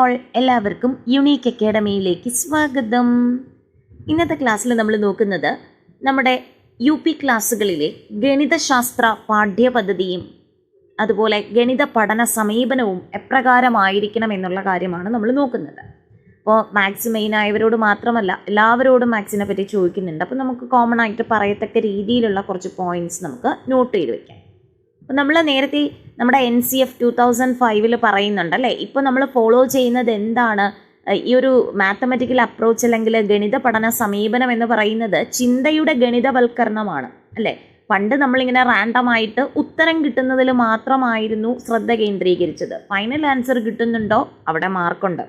All എല്ലാവർക്കും unique അക്കാഡമിയിലേക്ക് സ്വാഗതം. ഇന്നത്തെ ക്ലാസ്സിൽ നമ്മൾ നോക്കുന്നത് നമ്മുടെ യു പി ക്ലാസ്സുകളിലെ ഗണിതശാസ്ത്ര പാഠ്യപദ്ധതിയും അതുപോലെ ഗണിത പഠന സമീപനവും എപ്രകാരമായിരിക്കണം എന്നുള്ള കാര്യമാണ് നമ്മൾ നോക്കുന്നത്. അപ്പോൾ മാത്സ് മെയിൻ ആയവരോട് മാത്രമല്ല എല്ലാവരോടും മാത്സിനെ പറ്റി ചോദിക്കുന്നുണ്ട്. അപ്പോൾ നമുക്ക് കോമൺ ആയിട്ട് പറയത്തക്ക രീതിയിലുള്ള കുറച്ച് പോയിന്റ്സ് നമുക്ക് നോട്ട് ചെയ്ത് വെക്കാം. അപ്പോൾ നമ്മൾ നേരത്തെ നമ്മുടെ N C F two thousand ഫൈവിൽ പറയുന്നുണ്ട് അല്ലേ ഇപ്പോൾ നമ്മൾ ഫോളോ ചെയ്യുന്നത് എന്താണ്? ഈ ഒരു മാത്തമെറ്റിക്കൽ അപ്രോച്ച് അല്ലെങ്കിൽ ഗണിത പഠന സമീപനം എന്ന് പറയുന്നത് ചിന്തയുടെ ഗണിതവൽക്കരണമാണ് അല്ലേ? പണ്ട് നമ്മളിങ്ങനെ റാൻഡമായിട്ട് ഉത്തരം കിട്ടുന്നതിൽ മാത്രമായിരുന്നു ശ്രദ്ധ കേന്ദ്രീകരിച്ചത്. ഫൈനൽ ആൻസർ കിട്ടുന്നുണ്ടോ? അവിടെ മാർക്കുണ്ട്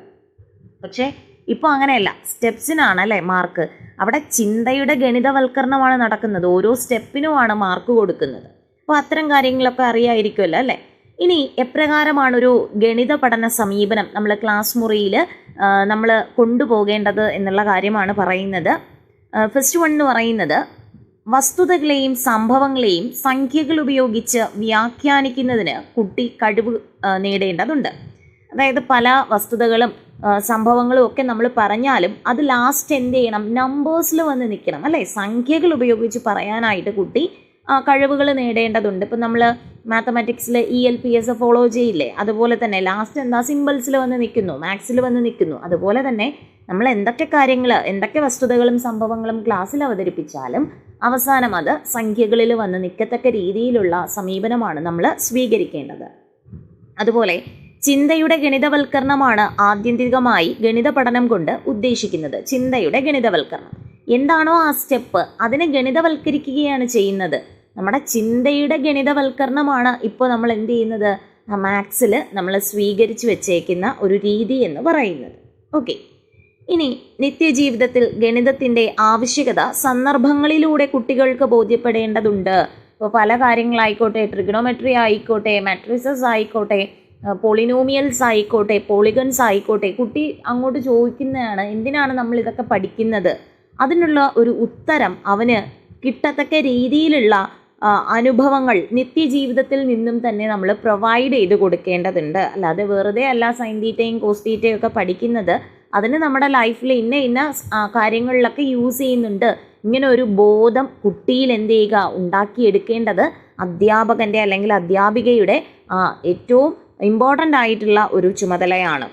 പക്ഷേ ഇപ്പോൾ അങ്ങനെയല്ല. സ്റ്റെപ്സിനാണ് അല്ലേ മാർക്ക് അവിടെ ചിന്തയുടെ ഗണിതവൽക്കരണമാണ് നടക്കുന്നത്. ഓരോ സ്റ്റെപ്പിനുമാണ് മാർക്ക് കൊടുക്കുന്നത്. അപ്പോൾ അത്തരം കാര്യങ്ങളൊക്കെ അറിയായിരിക്കുമല്ലോ അല്ലേ? ഇനി എപ്രകാരമാണൊരു ഗണിത പഠന സമീപനം നമ്മൾ ക്ലാസ് മുറിയിൽ നമ്മൾ കൊണ്ടുപോകേണ്ടത് എന്നുള്ള കാര്യമാണ് പറയുന്നത്. ഫസ്റ്റ് വൺ എന്ന് പറയുന്നത് വസ്തുതകളെയും സംഭവങ്ങളെയും സംഖ്യകൾ ഉപയോഗിച്ച് വ്യാഖ്യാനിക്കുന്നതിന് കുട്ടി കഴിവ് നേടേണ്ടതുണ്ട്. അതായത് പല വസ്തുതകളും സംഭവങ്ങളും ഒക്കെ നമ്മൾ പറഞ്ഞാലും അത് ലാസ്റ്റ് എന്ത് ചെയ്യണം? നമ്പേഴ്സിൽ വന്ന് നിൽക്കണം അല്ലേ? സംഖ്യകൾ ഉപയോഗിച്ച് പറയാനായിട്ട് കുട്ടി കഴിവുകൾ നേടേണ്ടതുണ്ട്. ഇപ്പം നമ്മൾ മാത്തമാറ്റിക്സിൽ E L P S follow ചെയ്യില്ലേ? അതുപോലെ തന്നെ ലാസ്റ്റ് എന്താ സിമ്പിൾസിൽ വന്ന് നിൽക്കുന്നു മാത്സിൽ വന്ന് നിൽക്കുന്നു. അതുപോലെ തന്നെ നമ്മൾ എന്തൊക്കെ കാര്യങ്ങൾ എന്തൊക്കെ വസ്തുതകളും സംഭവങ്ങളും ക്ലാസ്സിൽ അവതരിപ്പിച്ചാലും അവസാനം അത് സംഖ്യകളിൽ വന്ന് നിൽക്കത്തക്ക രീതിയിലുള്ള സമീപനമാണ് നമ്മൾ സ്വീകരിക്കേണ്ടത്. അതുപോലെ ചിന്തയുടെ ഗണിതവൽക്കരണമാണ് ആത്യന്തികമായി ഗണിത പഠനം കൊണ്ട് ഉദ്ദേശിക്കുന്നത്. ചിന്തയുടെ ഗണിതവൽക്കരണം. എന്താണോ ആ സ്റ്റെപ്പ് അതിനെ ഗണിതവൽക്കരിക്കുകയാണ് ചെയ്യുന്നത്. നമ്മുടെ ചിന്തയുടെ ഗണിതവൽക്കരണമാണ് ഇപ്പോൾ നമ്മൾ എന്ത് ചെയ്യുന്നത്? മാത്സിൽ നമ്മൾ സ്വീകരിച്ചു വെച്ചേക്കുന്ന ഒരു രീതി എന്ന് പറയുന്നത്. ഓക്കെ. ഇനി നിത്യജീവിതത്തിൽ ഗണിതത്തിന്റെ ആവശ്യകത സന്ദർഭങ്ങളിലൂടെ കുട്ടികൾക്ക് ബോധ്യപ്പെടേണ്ടതുണ്ട്. ഇപ്പോൾ പല കാര്യങ്ങളായിക്കോട്ടെ ട്രിഗണോമെട്രി ആയിക്കോട്ടെ മാട്രിസസ് ആയിക്കോട്ടെ പോളിനോമിയൽസ് ആയിക്കോട്ടെ പോളിഗൺസ് ആയിക്കോട്ടെ കുട്ടി അങ്ങോട്ട് ചോദിക്കുന്നതാണ് എന്തിനാണ് നമ്മൾ ഇതൊക്കെ പഠിക്കുന്നത്? അതിനുള്ള ഒരു ഉത്തരം അവന് കിട്ടത്തക്ക രീതിയിലുള്ള അനുഭവങ്ങൾ നിത്യജീവിതത്തിൽ നിന്നും തന്നെ നമ്മൾ പ്രൊവൈഡ് ചെയ്ത് കൊടുക്കേണ്ടതുണ്ട്. അല്ലാതെ വെറുതെ അല്ല സൈൻ തീറ്റയും കോസ് തീറ്റയും ഒക്കെ പഠിക്കുന്നത്. അതിന് നമ്മുടെ ലൈഫിൽ ഇന്ന ഇന്ന കാര്യങ്ങളിലൊക്കെ യൂസ് ചെയ്യുന്നുണ്ട്. ഇങ്ങനെ ഒരു ബോധം കുട്ടിയിൽ എന്ത് ചെയ്യുക? ഉണ്ടാക്കിയെടുക്കേണ്ടത് അധ്യാപകന്റെ അല്ലെങ്കിൽ അധ്യാപികയുടെ ഏറ്റവും ഇമ്പോർട്ടന്റ് ആയിട്ടുള്ള ഒരു ചുമതലയാണ്.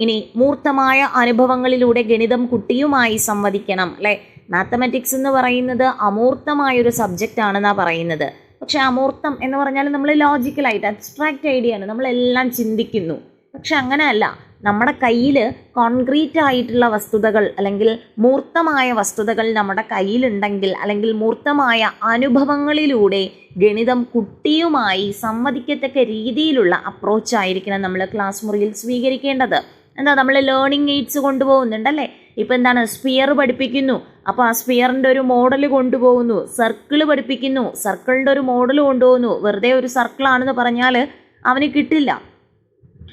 ഇനി മൂർത്തമായ അനുഭവങ്ങളിലൂടെ ഗണിതം കുട്ടിയുമായി സംവദിക്കണം അല്ലെ? മാത്തമാറ്റിക്സ് എന്ന് പറയുന്നത് അമൂർത്തമായൊരു സബ്ജക്റ്റ് ആണെന്നാ പറയുന്നത്. പക്ഷെ അമൂർത്തം എന്ന് പറഞ്ഞാൽ നമ്മൾ ലോജിക്കലായിട്ട് അബ്സ്ട്രാക്റ്റ് ഐഡിയ ആണ്. നമ്മളെല്ലാം ചിന്തിക്കുന്നു. പക്ഷെ അങ്ങനെയല്ല. നമ്മുടെ കയ്യിൽ കോൺക്രീറ്റ് ആയിട്ടുള്ള വസ്തുതകൾ അല്ലെങ്കിൽ മൂർത്തമായ വസ്തുതകൾ നമ്മുടെ കയ്യിലുണ്ടെങ്കിൽ അല്ലെങ്കിൽ മൂർത്തമായ അനുഭവങ്ങളിലൂടെ ഗണിതം കുട്ടിയുമായി സംവദിക്കത്തക്ക രീതിയിലുള്ള അപ്രോച്ച് ആയിരിക്കണം നമ്മൾ ക്ലാസ് മുറിയിൽ സ്വീകരിക്കേണ്ടത്. എന്താ നമ്മൾ ലേണിംഗ് എയ്ഡ്സ് കൊണ്ടുപോകുന്നുണ്ടല്ലേ? ഇപ്പം എന്താണ് സ്പിയർ പഠിപ്പിക്കുന്നു. അപ്പോൾ ആ സ്പിയറിന്റെ ഒരു മോഡൽ കൊണ്ടുപോകുന്നു. സർക്കിൾ പഠിപ്പിക്കുന്നു. സർക്കിളിന്റെ ഒരു മോഡൽ കൊണ്ടുപോകുന്നു. വെറുതെ ഒരു സർക്കിളാണെന്ന് പറഞ്ഞാൽ അവന് കിട്ടില്ല.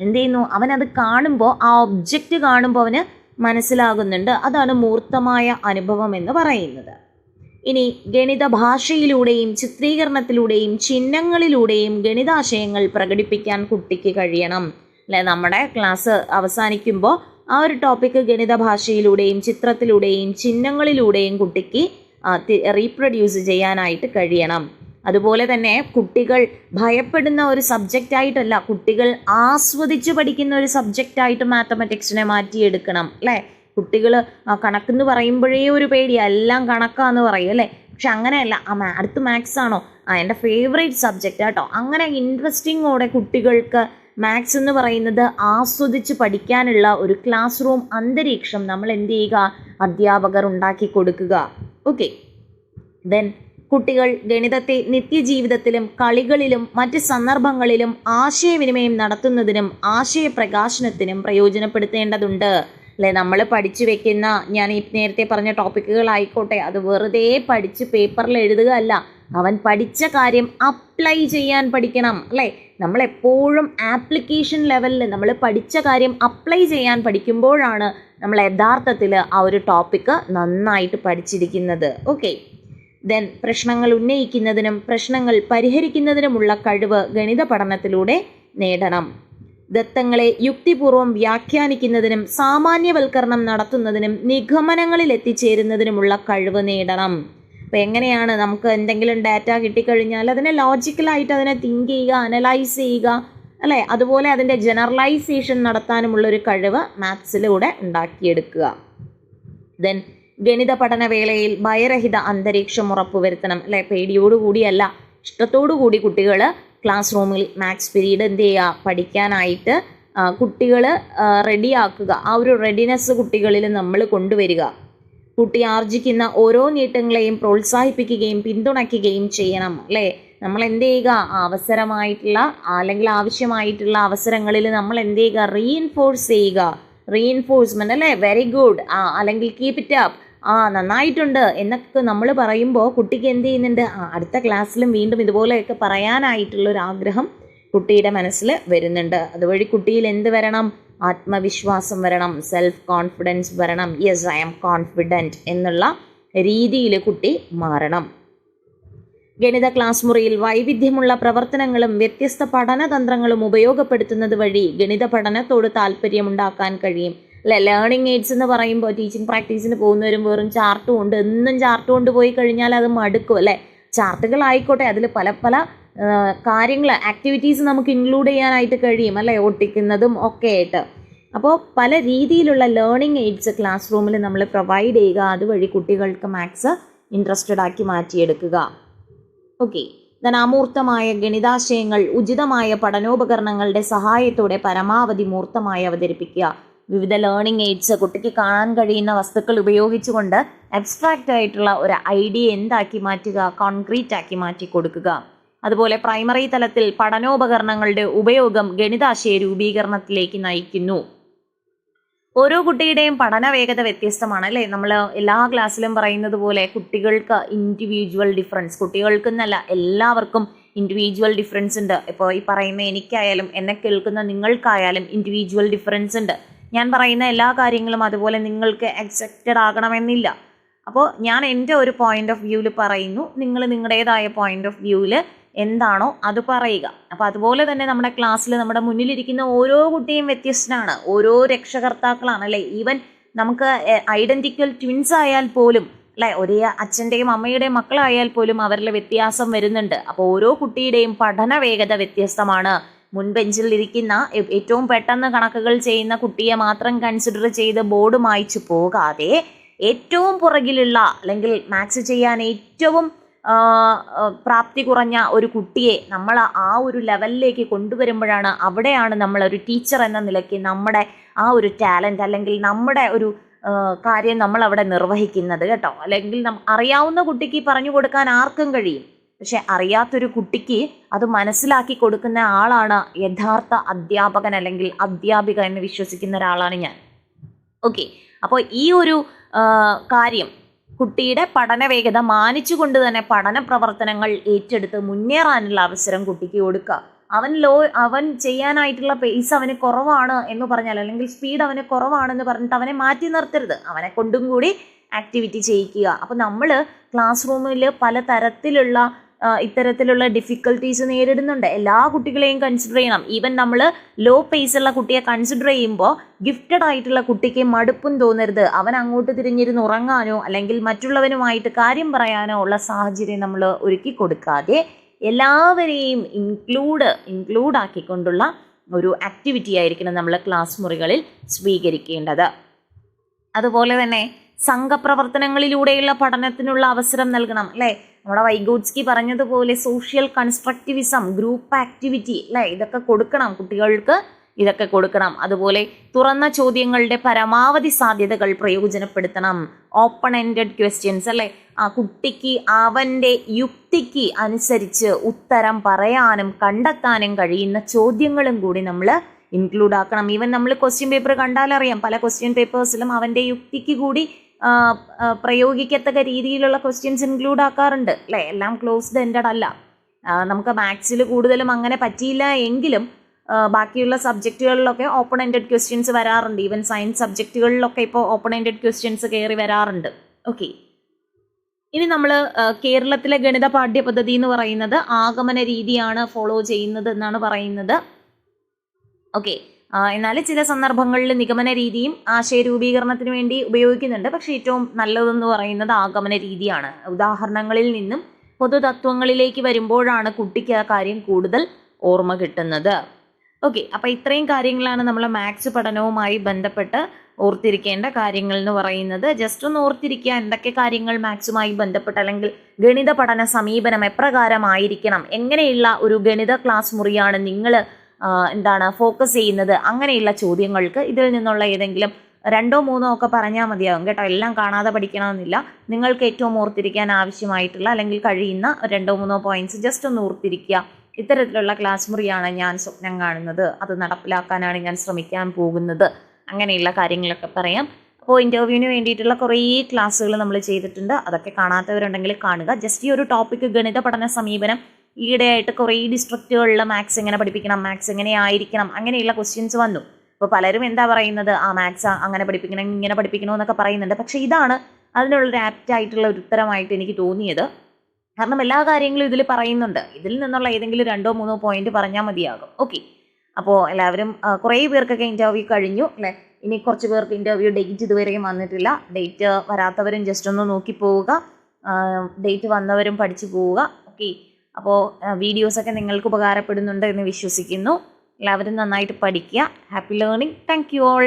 എന്ത് ചെയ്യുന്നു? അവനത് കാണുമ്പോൾ ആ ഒബ്ജക്റ്റ് കാണുമ്പോൾ അവന് മനസ്സിലാകുന്നുണ്ട്. അതാണ് മൂർത്തമായ അനുഭവം എന്ന് പറയുന്നത്. ഇനി ഗണിത ഭാഷയിലൂടെയും ചിത്രീകരണത്തിലൂടെയും ചിഹ്നങ്ങളിലൂടെയും ഗണിതാശയങ്ങൾ പ്രകടിപ്പിക്കാൻ കുട്ടിക്ക് കഴിയണം. അല്ലെ? നമ്മുടെ ക്ലാസ് അവസാനിക്കുമ്പോൾ ആ ഒരു ടോപ്പിക്ക് ഗണിത ഭാഷയിലൂടെയും ചിത്രത്തിലൂടെയും ചിഹ്നങ്ങളിലൂടെയും കുട്ടിക്ക് റീപ്രൊഡ്യൂസ് ചെയ്യാനായിട്ട് കഴിയണം. അതുപോലെ തന്നെ കുട്ടികൾ ഭയപ്പെടുന്ന ഒരു സബ്ജക്റ്റ് ആയിട്ടല്ല കുട്ടികൾ ആസ്വദിച്ച് പഠിക്കുന്ന ഒരു സബ്ജക്റ്റ് സബ്ജക്റ്റായിട്ട് മാത്തമാറ്റിക്സിനെ മാറ്റിയെടുക്കണം അല്ലേ? കുട്ടികൾ കണക്കെന്ന് പറയുമ്പോഴേ ഒരു പേടി എല്ലാം കണക്കാന്ന് പറയും അല്ലേ? പക്ഷെ അങ്ങനെയല്ല ആ അടുത്ത് മാത്സ് ആണോ? ആ എന്റെ ഫേവറേറ്റ് സബ്ജക്റ്റ് ആട്ടോ അങ്ങനെ ഇൻട്രസ്റ്റിങ്ങോടെ കുട്ടികൾക്ക് മാത്സ് എന്ന് പറയുന്നത് ആസ്വദിച്ച് പഠിക്കാനുള്ള ഒരു ക്ലാസ് റൂം അന്തരീക്ഷം നമ്മൾ എന്ത് ചെയ്യുക? അധ്യാപകർ ഉണ്ടാക്കി കൊടുക്കുക. ഓക്കെ ദെൻ കുട്ടികൾ ഗണിതത്തെ നിത്യജീവിതത്തിലും കളികളിലും മറ്റ് സന്ദർഭങ്ങളിലും ആശയവിനിമയം നടത്തുന്നതിനും ആശയപ്രകാശനത്തിനും പ്രയോജനപ്പെടുത്തേണ്ടതുണ്ട്. അല്ലെ? നമ്മൾ പഠിച്ചു വെക്കുന്ന ഞാൻ ഈ നേരത്തെ പറഞ്ഞ ടോപ്പിക്കുകളായിക്കോട്ടെ അത് വെറുതെ പഠിച്ച് പേപ്പറിൽ എഴുതുക അല്ല അവൻ പഠിച്ച കാര്യം അപ്ലൈ ചെയ്യാൻ പഠിക്കണം. അല്ലേ? നമ്മൾ എപ്പോഴും ആപ്ലിക്കേഷൻ ലെവലിൽ നമ്മൾ പഠിച്ച കാര്യം അപ്ലൈ ചെയ്യാൻ പഠിക്കുമ്പോഴാണ് നമ്മൾ യഥാർത്ഥത്തിൽ ആ ഒരു ടോപ്പിക്ക് നന്നായിട്ട് പഠിച്ചിരിക്കുന്നത്. ഓക്കെ ദെൻ പ്രശ്നങ്ങൾ ഉന്നയിക്കുന്നതിനും പ്രശ്നങ്ങൾ പരിഹരിക്കുന്നതിനുമുള്ള കഴിവ് ഗണിത പഠനത്തിലൂടെ നേടണം. ദത്തങ്ങളെ യുക്തിപൂർവം വ്യാഖ്യാനിക്കുന്നതിനും സാമാന്യവൽക്കരണം നടത്തുന്നതിനും നിഗമനങ്ങളിൽ എത്തിച്ചേരുന്നതിനുമുള്ള കഴിവ് നേടണം. അപ്പോൾ എങ്ങനെയാണ് നമുക്ക് എന്തെങ്കിലും ഡാറ്റ കിട്ടിക്കഴിഞ്ഞാൽ അതിനെ ലോജിക്കലായിട്ട് അതിനെ തിങ്ക് ചെയ്യുക അനലൈസ് ചെയ്യുക അല്ലേ? അതുപോലെ അതിന്റെ ജനറലൈസേഷൻ നടത്താനുമുള്ള ഒരു കഴിവ് മാത്സിലൂടെ ഉണ്ടാക്കിയെടുക്കുക. ദെൻ ഗണിത പഠനവേളയിൽ ഭയരഹിത അന്തരീക്ഷം ഉറപ്പുവരുത്തണം അല്ലെ? പേടിയോടുകൂടിയല്ല ഇഷ്ടത്തോടുകൂടി കുട്ടികൾ ക്ലാസ് റൂമിൽ മാത്സ് പീരീഡ് എന്ത് ചെയ്യുക? പഠിക്കാനായിട്ട് കുട്ടികൾ റെഡിയാക്കുക ആ ഒരു റെഡിനെസ് കുട്ടികളിൽ നമ്മൾ കൊണ്ടുവരിക. കുട്ടി ആർജിക്കുന്ന ഓരോ നീട്ടങ്ങളെയും പ്രോത്സാഹിപ്പിക്കുകയും പിന്തുണയ്ക്കുകയും ചെയ്യണം അല്ലേ? നമ്മൾ എന്ത് ചെയ്യുക? അവസരമായിട്ടുള്ള അല്ലെങ്കിൽ ആവശ്യമായിട്ടുള്ള അവസരങ്ങളിൽ നമ്മൾ എന്ത് ചെയ്യുക? റീഇൻഫോഴ്സ് ചെയ്യുക. റീഇൻഫോഴ്സ്മെന്റ് അല്ലേ? വെരി ഗുഡ് ആ അല്ലെങ്കിൽ കീപ് ഇറ്റ് അപ്പ് ആ നന്നായിട്ടുണ്ട് എന്നൊക്കെ നമ്മൾ പറയുമ്പോൾ കുട്ടിക്ക് എന്ത് ചെയ്യുന്നുണ്ട്? ആ അടുത്ത ക്ലാസ്സിലും വീണ്ടും ഇതുപോലെയൊക്കെ പറയാനായിട്ടുള്ളൊരാഗ്രഹം കുട്ടിയുടെ മനസ്സിൽ വരുന്നുണ്ട്. അതുവഴി കുട്ടിയിൽ എന്ത് വരണം? ആത്മവിശ്വാസം വരണം സെൽഫ് കോൺഫിഡൻസ് വരണം. യെസ് ഐ എം കോൺഫിഡന്റ് എന്നുള്ള രീതിയിൽ കുട്ടി മാറണം. ഗണിത ക്ലാസ് മുറിയിൽ വൈവിധ്യമുള്ള പ്രവർത്തനങ്ങളും വ്യത്യസ്ത പഠനതന്ത്രങ്ങളും ഉപയോഗപ്പെടുത്തുന്നത് വഴി ഗണിത പഠനത്തോട് താല്പര്യമുണ്ടാക്കാൻ കഴിയും. അല്ലെ ലേണിംഗ് എയ്ഡ്സ് എന്ന് പറയുമ്പോൾ ടീച്ചിങ് പ്രാക്ടീസിന് പോകുന്നവരും വെറും ചാർട്ടും ഉണ്ട്. എന്നും ചാർട്ട് കൊണ്ട് പോയി കഴിഞ്ഞാൽ അത് മടുക്കും അല്ലേ? ചാർട്ടുകളായിക്കോട്ടെ അതിൽ പല പല കാര്യങ്ങൾ ആക്ടിവിറ്റീസ് നമുക്ക് ഇൻക്ലൂഡ് ചെയ്യാനായിട്ട് കഴിയും അല്ലേ? ഒട്ടിക്കുന്നതും ഒക്കെ ആയിട്ട്. അപ്പോൾ പല രീതിയിലുള്ള ലേണിംഗ് എയ്ഡ്സ് ക്ലാസ് റൂമിൽ നമ്മൾ പ്രൊവൈഡ് ചെയ്യുക. അതുവഴി കുട്ടികൾക്ക് മാത്സ് ഇൻട്രസ്റ്റഡ് ആക്കി മാറ്റിയെടുക്കുക. ഓക്കെ ദൻ അമൂർത്തമായ ഗണിതാശയങ്ങൾ ഉചിതമായ പഠനോപകരണങ്ങളുടെ സഹായത്തോടെ പരമാവധി മൂർത്തമായി അവതരിപ്പിക്കുക. വിവിധ ലേണിംഗ് എയ്ഡ്സ് കുട്ടിക്ക് കാണാൻ കഴിയുന്ന വസ്തുക്കൾ ഉപയോഗിച്ചുകൊണ്ട് അബ്സ്ട്രാക്റ്റ് ആയിട്ടുള്ള ഒരു ഐഡിയ എന്താക്കി മാറ്റുക കോൺക്രീറ്റ് ആക്കി മാറ്റി കൊടുക്കുക. അതുപോലെ പ്രൈമറി തലത്തിൽ പഠനോപകരണങ്ങളുടെ ഉപയോഗം ഗണിതാശയ രൂപീകരണത്തിലേക്ക് നയിക്കുന്നു. ഓരോ കുട്ടിയുടെയും പഠന വേഗത വ്യത്യസ്തമാണ് അല്ലേ? നമ്മൾ എല്ലാ ക്ലാസ്സിലും പറയുന്നത് പോലെ കുട്ടികൾക്ക് ഇൻഡിവിജ്വൽ ഡിഫറൻസ് കുട്ടികൾക്ക് എന്നല്ല എല്ലാവർക്കും ഇൻഡിവിജ്വൽ ഡിഫറൻസ് ഉണ്ട്. ഇപ്പോൾ ഈ പറയുന്ന എനിക്കായാലും എന്നെ കേൾക്കുന്ന നിങ്ങൾക്കായാലും ഇൻഡിവിജ്വൽ ഡിഫറൻസ് ഉണ്ട്. ഞാൻ പറയുന്ന എല്ലാ കാര്യങ്ങളും അതുപോലെ നിങ്ങൾക്ക് അക്സെപ്റ്റഡ് ആകണമെന്നില്ല. അപ്പോൾ ഞാൻ എന്റെ ഒരു പോയിന്റ് ഓഫ് വ്യൂവിൽ പറയുന്നു. നിങ്ങൾ നിങ്ങളുടേതായ പോയിന്റ് ഓഫ് വ്യൂവിൽ എന്താണോ അത് പറയുക. അപ്പോൾ അതുപോലെ തന്നെ നമ്മുടെ ക്ലാസ്സിൽ നമ്മുടെ മുന്നിലിരിക്കുന്ന ഓരോ കുട്ടിയും വ്യത്യസ്തനാണ്. ഓരോ രക്ഷകർത്താക്കളാണ് അല്ലേ? ഈവൻ നമുക്ക് ഐഡന്റിക്കൽ ട്വിൻസ് ആയാൽ പോലും അല്ലേ? ഒരേ അച്ഛന്റെയും അമ്മയുടെയും മക്കളായാൽ പോലും അവരിൽ വ്യത്യാസം വരുന്നുണ്ട്. അപ്പോൾ ഓരോ കുട്ടിയുടെയും പഠന വേഗത വ്യത്യസ്തമാണ്. മുൻബെഞ്ചിൽ ഇരിക്കുന്ന ഏറ്റവും പെട്ടെന്ന് കണക്കുകൾ ചെയ്യുന്ന കുട്ടിയെ മാത്രം കൺസിഡർ ചെയ്ത് ബോർഡ് മായ്ച്ചു പോകാതെ ഏറ്റവും പുറകിലുള്ള അല്ലെങ്കിൽ മാത്സ് ചെയ്യാൻ ഏറ്റവും പ്രാപ്തി കുറഞ്ഞ ഒരു കുട്ടിയെ നമ്മൾ ആ ഒരു ലെവലിലേക്ക് കൊണ്ടുവരുമ്പോഴാണ് അവിടെയാണ് നമ്മൾ ഒരു ടീച്ചർ എന്ന നിലയ്ക്ക് നമ്മുടെ ആ ഒരു ടാലന്റ് അല്ലെങ്കിൽ നമ്മുടെ ഒരു കാര്യം നമ്മൾ അവിടെ നിർവഹിക്കുന്നത് കേട്ടോ. അല്ലെങ്കിൽ അറിയാവുന്ന കുട്ടിക്ക് പറഞ്ഞു കൊടുക്കാൻ ആർക്കും കഴിയും. പക്ഷെ അറിയാത്തൊരു കുട്ടിക്ക് അത് മനസ്സിലാക്കി കൊടുക്കുന്ന ആളാണ് യഥാർത്ഥ അധ്യാപകൻ അല്ലെങ്കിൽ അധ്യാപിക എന്ന് വിശ്വസിക്കുന്ന ഒരാളാണ് ഞാൻ. ഓക്കെ. അപ്പോൾ ഈ ഒരു കാര്യം കുട്ടിയുടെ പഠന വേഗത മാനിച്ചുകൊണ്ട് തന്നെ പഠന പ്രവർത്തനങ്ങൾ ഏറ്റെടുത്ത് മുന്നേറാനുള്ള അവസരം കുട്ടിക്ക് കൊടുക്കുക. അവൻ ലോ അവൻ ചെയ്യാനായിട്ടുള്ള പേസ് അവന് കുറവാണ് എന്ന് പറഞ്ഞാൽ അല്ലെങ്കിൽ സ്പീഡ് അവന് കുറവാണെന്ന് പറഞ്ഞിട്ട് അവനെ മാറ്റി നിർത്തരുത്. അവനെ കൊണ്ടും കൂടി ആക്ടിവിറ്റി ചെയ്യിക്കുക. അപ്പോൾ നമ്മൾ ക്ലാസ് റൂമിൽ പല തരത്തിലുള്ള ഇത്തരത്തിലുള്ള ഡിഫിക്കൽട്ടീസ് നേരിടുന്നുണ്ട്. എല്ലാ കുട്ടികളെയും കൺസിഡർ ചെയ്യണം. ഈവൻ നമ്മൾ ലോ പേസ് ഉള്ള കുട്ടിയെ കൺസിഡർ ചെയ്യുമ്പോൾ ഗിഫ്റ്റഡ് ആയിട്ടുള്ള കുട്ടിക്ക് മടുപ്പും തോന്നരുത്. അവൻ അങ്ങോട്ട് തിരിഞ്ഞിരുന്ന് ഉറങ്ങാനോ അല്ലെങ്കിൽ മറ്റുള്ളവനുമായിട്ട് കാര്യം പറയാനോ ഉള്ള സാഹചര്യം നമ്മൾ ഒരുക്കി കൊടുക്കാതെ എല്ലാവരെയും ഇൻക്ലൂഡ് ഇൻക്ലൂഡ് ആക്കിക്കൊണ്ടുള്ള ഒരു ആക്ടിവിറ്റി ആയിരിക്കണം നമ്മൾ ക്ലാസ് മുറികളിൽ സ്വീകരിക്കേണ്ടത്. അതുപോലെ തന്നെ സംഘപ്രവർത്തനങ്ങളിലൂടെയുള്ള പഠനത്തിനുള്ള അവസരം നൽകണം അല്ലേ? നമ്മുടെ വൈഗോഡ്സ്കി പറഞ്ഞതുപോലെ സോഷ്യൽ കൺസ്ട്രക്റ്റിവിസം ഗ്രൂപ്പ് ആക്ടിവിറ്റി അല്ലേ? ഇതൊക്കെ കൊടുക്കണം കുട്ടികൾക്ക് ഇതൊക്കെ കൊടുക്കണം. അതുപോലെ തുറന്ന ചോദ്യങ്ങളുടെ പരമാവധി സാധ്യതകൾ പ്രയോജനപ്പെടുത്തണം. ഓപ്പൺ എൻഡഡ് ക്വസ്റ്റ്യൻസ് അല്ലേ? ആ കുട്ടിക്ക് അവന്റെ യുക്തിക്ക് അനുസരിച്ച് ഉത്തരം പറയാനും കണ്ടെത്താനും കഴിയുന്ന ചോദ്യങ്ങളും കൂടി നമ്മൾ ഇൻക്ലൂഡ് ആക്കണം. ഈവൻ നമ്മൾ ക്വസ്റ്റ്യൻ പേപ്പർ കണ്ടാലറിയാം. പല ക്വസ്റ്റ്യൻ പേപ്പേഴ്സിലും അവന്റെ യുക്തിക്ക് കൂടി പ്രയോഗിക്കത്തക്ക രീതിയിലുള്ള ക്വസ്റ്റ്യൻസ് ഇൻക്ലൂഡ് ആക്കാറുണ്ട്. അല്ലേ? എല്ലാം ക്ലോസ്ഡ് എൻഡഡ് അല്ല. നമുക്ക് മാത്സിൽ കൂടുതലും അങ്ങനെ പറ്റിയില്ല എങ്കിലും ബാക്കിയുള്ള സബ്ജക്റ്റുകളിലൊക്കെ ഓപ്പൺ എൻഡഡ് ക്വസ്റ്റ്യൻസ് വരാറുണ്ട്. ഈവൻ സയൻസ് സബ്ജക്റ്റുകളിലൊക്കെ ഇപ്പോൾ ഓപ്പൺ എൻഡഡ് ക്വസ്റ്റ്യൻസ് കയറി വരാറുണ്ട്. ഓക്കെ ഇനി നമ്മൾ കേരളത്തിലെ ഗണിത പാഠ്യപദ്ധതി എന്ന് പറയുന്നത് ആഗമന രീതിയാണ് ഫോളോ ചെയ്യുന്നത് എന്നാണ് പറയുന്നത്. ഓക്കെ എന്നാൽ ചില സന്ദർഭങ്ങളിൽ നിഗമന രീതിയും ആശയ രൂപീകരണത്തിന് വേണ്ടി ഉപയോഗിക്കുന്നുണ്ട്. പക്ഷേ ഏറ്റവും നല്ലതെന്ന് പറയുന്നത് ആഗമന രീതിയാണ്. ഉദാഹരണങ്ങളിൽ നിന്നും പൊതുതത്വങ്ങളിലേക്ക് വരുമ്പോഴാണ് കുട്ടിക്ക് ആ കാര്യം കൂടുതൽ ഓർമ്മ കിട്ടുന്നത്. ഓക്കെ അപ്പോൾ ഇത്രയും കാര്യങ്ങളാണ് നമ്മൾ മാത്സ് പഠനവുമായി ബന്ധപ്പെട്ട് ഓർത്തിരിക്കേണ്ട കാര്യങ്ങൾ എന്ന് പറയുന്നത്. ജസ്റ്റ് ഒന്ന് ഓർത്തിരിക്കുക എന്തൊക്കെ കാര്യങ്ങൾ മാത്സുമായി ബന്ധപ്പെട്ട് അല്ലെങ്കിൽ ഗണിത പഠന സമീപനം എപ്രകാരമായിരിക്കണം? എങ്ങനെയുള്ള ഒരു ഗണിത ക്ലാസ് മുറിയാണ് നിങ്ങൾ എന്താണ് ഫോക്കസ് ചെയ്യുന്നത്. അങ്ങനെയുള്ള ചോദ്യങ്ങൾക്ക് ഇതിൽ നിന്നുള്ള ഏതെങ്കിലും രണ്ടോ മൂന്നോ ഒക്കെ പറഞ്ഞാൽ മതിയാകും കേട്ടോ. എല്ലാം കാണാതെ പഠിക്കണമെന്നില്ല. നിങ്ങൾക്ക് ഏറ്റവും ഓർത്തിരിക്കാൻ ആവശ്യമായിട്ടുള്ള അല്ലെങ്കിൽ കഴിയുന്ന രണ്ടോ മൂന്നോ പോയിന്റ്സ് ജസ്റ്റ് ഒന്ന് ഓർത്തിരിക്കുക. ഇത്തരത്തിലുള്ള ക്ലാസ് മുറിയാണ് ഞാൻ സ്വപ്നം കാണുന്നത്. അത് നടപ്പിലാക്കാനാണ് ഞാൻ ശ്രമിക്കാൻ പോകുന്നത്. അങ്ങനെയുള്ള കാര്യങ്ങളൊക്കെ പറയാം. അപ്പോൾ ഇന്റർവ്യൂവിന് വേണ്ടിയിട്ടുള്ള കുറേ ക്ലാസ്സുകൾ നമ്മൾ ചെയ്തിട്ടുണ്ട്. അതൊക്കെ കാണാത്തവരുണ്ടെങ്കിൽ കാണുക. ജസ്റ്റ് ഈ ഒരു ടോപ്പിക്ക് ഗണിത പഠന സമീപനം ഈയിടെയായിട്ട് കുറേ ഡിസ്ട്രിക്റ്റുകളിൽ മാത്സ് എങ്ങനെ പഠിപ്പിക്കണം മാത്സ് എങ്ങനെ ആയിരിക്കണം അങ്ങനെയുള്ള ക്വസ്റ്റ്യൻസ് വന്നു. അപ്പോൾ പലരും എന്താ പറയുന്നത്? ആ മാത്സ് അങ്ങനെ പഠിപ്പിക്കണം ഇങ്ങനെ പഠിപ്പിക്കണം എന്നൊക്കെ പറയുന്നുണ്ട്. പക്ഷേ ഇതാണ് അതിനുള്ളൊരു ആപ്റ്റ് ആയിട്ടുള്ള ഒരു ഉത്തരമായിട്ട് എനിക്ക് തോന്നിയത്. കാരണം എല്ലാ കാര്യങ്ങളും ഇതിൽ പറയുന്നുണ്ട്. ഇതിൽ നിന്നുള്ള ഏതെങ്കിലും രണ്ടോ മൂന്നോ പോയിന്റ് പറഞ്ഞാൽ മതിയാകും. ഓക്കെ അപ്പോൾ എല്ലാവരും കുറേ പേർക്കൊക്കെ ഇന്റർവ്യൂ കഴിഞ്ഞു അല്ലേ? ഇനി കുറച്ച് പേർക്ക് ഇന്റർവ്യൂ ഡേറ്റ് ഇതുവരെയും വന്നിട്ടില്ല. ഡേറ്റ് വരാത്തവരും ജസ്റ്റ് ഒന്ന് നോക്കി പോവുക. ഡേറ്റ് വന്നവരും പഠിച്ചു പോവുക. ഓക്കെ അപ്പോൾ വീഡിയോസൊക്കെ നിങ്ങൾക്ക് ഉപകാരപ്പെടുന്നുണ്ട് എന്ന് വിശ്വസിക്കുന്നു. എല്ലാവരും നന്നായിട്ട് പഠിക്കുക. Happy learning thank you all